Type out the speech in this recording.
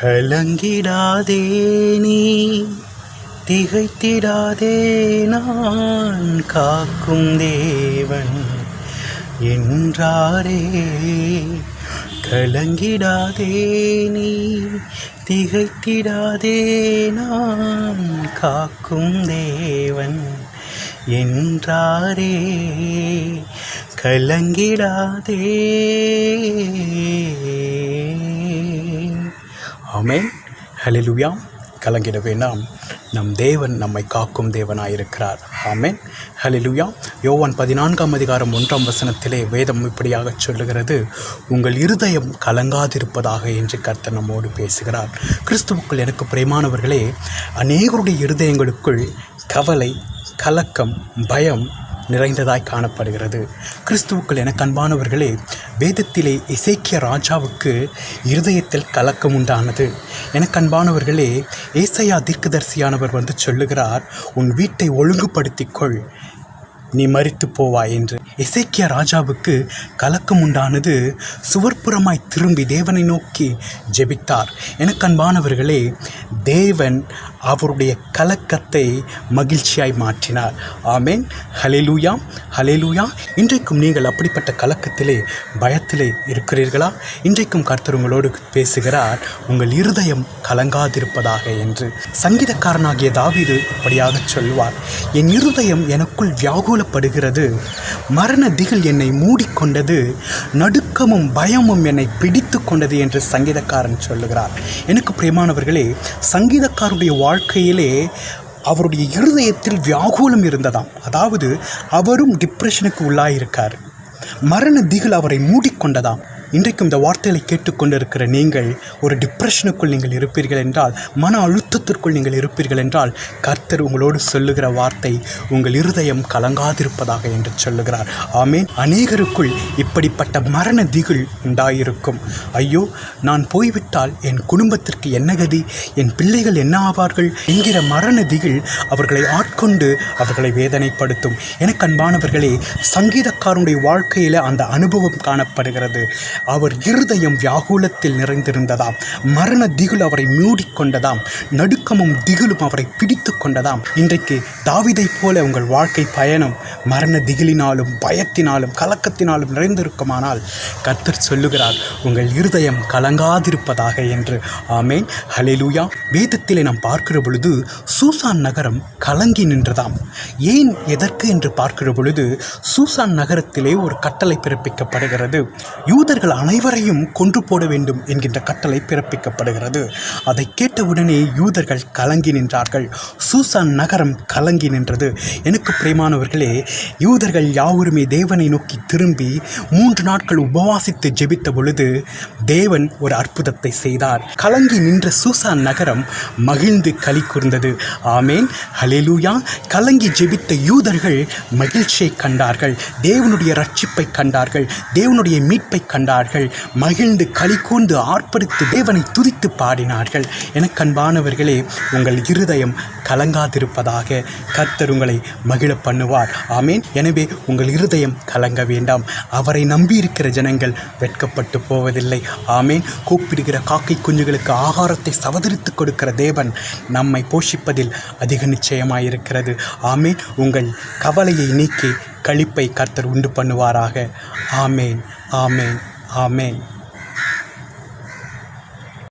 கலங்கிடாதே நீ திகைத்திடாதே நான் காக்கும் தேவன் என்றாரே. கலங்கிடாதே நீ திகைத்திடாதே நான் காக்கும் தேவன் என்றாரே. கலங்கிடாதே. ஆமேன். ஹலிலுயா கலங்கிட வேண்டாம் நம் தேவன் நம்மை காக்கும் தேவனாயிருக்கிறார். ஆமேன். ஹலிலுயா யோவான் பதினான்காம் அதிகாரம் ஒன்றாம் வசனத்திலே வேதம் இப்படியாக சொல்லுகிறது. உங்கள் இருதயம் கலங்காதிருப்பதாக என்று கர்த்தர் நம்மோடு பேசுகிறார். கிறிஸ்துவுக்குள் எனக்கு பிரியமானவர்களே அநேகருடைய இருதயங்களுக்குள் கவலை கலக்கம் பயம் நிறைந்ததாய் காணப்படுகிறது. கிறிஸ்துவுக்குள் என கண்பானவர்களே வேதத்திலே இசைக்கிய ராஜாவுக்கு இருதயத்தில் கலக்கம் உண்டானது. என கண்பானவர்களே ஏசையா தீர்க்கதரிசியானவர் வந்து சொல்லுகிறார் உன் வீட்டை ஒழுங்குபடுத்திக்கொள் நீ மறித்து போவாய் என்று. இசைக்கிய ராஜாவுக்கு கலக்கம் உண்டானது சுவர்ப்புறமாய் திரும்பி தேவனை நோக்கி ஜெபித்தார். எனக்கு அன்பானவர்களே தேவன் அவருடைய கலக்கத்தை மகிழ்ச்சியாய் மாற்றினார். ஆமேன். ஹலேலூயா ஹலேலூயா இன்றைக்கும் நீங்கள் அப்படிப்பட்ட கலக்கத்திலே பயத்திலே இருக்கிறீர்களா? இன்றைக்கும் கர்த்தர் உங்களோடு பேசுகிறார். உங்கள் இருதயம் கலங்காதிருப்பதாக என்று. சங்கீதக்காரனாகிய தாவிது இப்படியாக சொல்வார் என் இருதயம் எனக்குள் வியாகுல வியாகுலப்படுகிறது மரண திகில் என்னை மூடிக்கொண்டது நடுக்கமும் பயமும் என்னை பிடித்து கொண்டது என்று சங்கீதக்காரன் சொல்லுகிறார். எனக்கு பிரியமானவர்களே சங்கீதக்காரருடைய வாழ்க்கையிலே அவருடைய இருதயத்தில் வியாகுலம் இருந்ததாம். அதாவது அவரும் டிப்ரெஷனுக்கு உள்ளாயிருக்கார். மரண திகில் அவரை மூடிக்கொண்டதாம். இன்றைக்கும் இந்த வார்த்தைகளை கேட்டுக்கொண்டிருக்கிற நீங்கள் ஒரு டிப்ரெஷனுக்குள் நீங்கள் இருப்பீர்கள் என்றால் மன அழுத்தத்திற்குள் நீங்கள் இருப்பீர்கள் என்றால் கர்த்தர் உங்களோடு சொல்லுகிற வார்த்தை உங்கள் இருதயம் கலங்காதிருப்பதாக என்று சொல்லுகிறார். ஆமேன். அநேகருக்குள் இப்படிப்பட்ட மரண திகில் உண்டாயிருக்கும். ஐயோ நான் போய்விட்டால் என் குடும்பத்திற்கு என்ன கதி? என் பிள்ளைகள் என்ன ஆவார்கள்? என்கிற மரண திகில் அவர்களை ஆட்கொண்டு அவர்களை வேதனைப்படுத்தும். எனக்கு அன்பானவர்களே சங்கீதக்காரனுடைய வாழ்க்கையில் அந்த அனுபவம் காணப்படுகிறது. அவர் இருதயம் வியாகுலத்தில் நிறைந்திருந்ததாம். மரண திகில் அவரை மூடிக்கொண்டதாம். நடுக்கமும் திகிலும் அவரை பிடித்து கொண்டதாம் இன்றைக்கு தாவிதைப் போல உங்கள் வாழ்க்கை பயணம் மரண திகிலினாலும் பயத்தினாலும் கலக்கத்தினாலும் நிறைந்திருக்குமானால் கர்த்தர் சொல்லுகிறார் உங்கள் இருதயம் கலங்காதிருப்பதாக என்று. ஆமேன். ஹலெலூயா வேதத்திலே நாம் பார்க்கிற பொழுது சூசான் நகரம் கலங்கி நின்றதாம். ஏன் எதற்கு என்று பார்க்கிற பொழுது சூசான் நகரத்திலே ஒரு கட்டளை பிறப்பிக்கப்படுகிறது. யூதர்கள் அனைவரையும் கொன்று போட வேண்டும் என்கின்ற கட்டளை பிறப்பிக்கப்படுகிறது. அதை கேட்டவுடனே யூதர்கள் கலங்கி நின்றார்கள். சூசான் நகரம் கலங்கி நின்றது. எனக்கு பிரியமானவர்களே யூதர்கள் யாவருமே தேவனை நோக்கி திரும்பி மூன்று நாட்கள் உபவாசித்து ஜெபித்த பொழுது தேவன் ஒரு அற்புதத்தை செய்தார். கலங்கி நின்ற சூசான் நகரம் மகிழ்ந்து களி கூர்ந்தது. ஆமேன். ஹலேலூயா கலங்கி ஜெபித்த யூதர்கள் மகிழ்ச்சியை கண்டார்கள். தேவனுடைய ரட்சிப்பை கண்டார்கள். தேவனுடைய மீட்பை கண்டார்கள். மகிழ்ந்து களி கூர்ந்து ஆர்ப்பரித்து தேவனை துதித்து பாடினார்கள். எனக்கன்பானவர்களே உங்கள் இருதயம் கலங்காதிருப்பதாக கர்த்தர் உங்களை மகிழ பண்ணுவார். ஆமேன். எனவே உங்கள் இருதயம் கலங்க வேண்டாம். அவரை நம்பியிருக்கிற ஜனங்கள் வெட்கப்பட்டு போவதில்லை. ஆமேன். கூப்பிடுகிற காக்கை குஞ்சுகளுக்கு ஆகாரத்தை சவதரித்து கொடுக்கிற தேவன் நம்மை போஷிப்பதில் அதிக நிச்சயமாயிருக்கிறது. ஆமேன். உங்கள் கவலையை நீக்கி களிப்பை கர்த்தர் உண்டு பண்ணுவாராக. ஆமேன். ஆமேன். ஆமேன்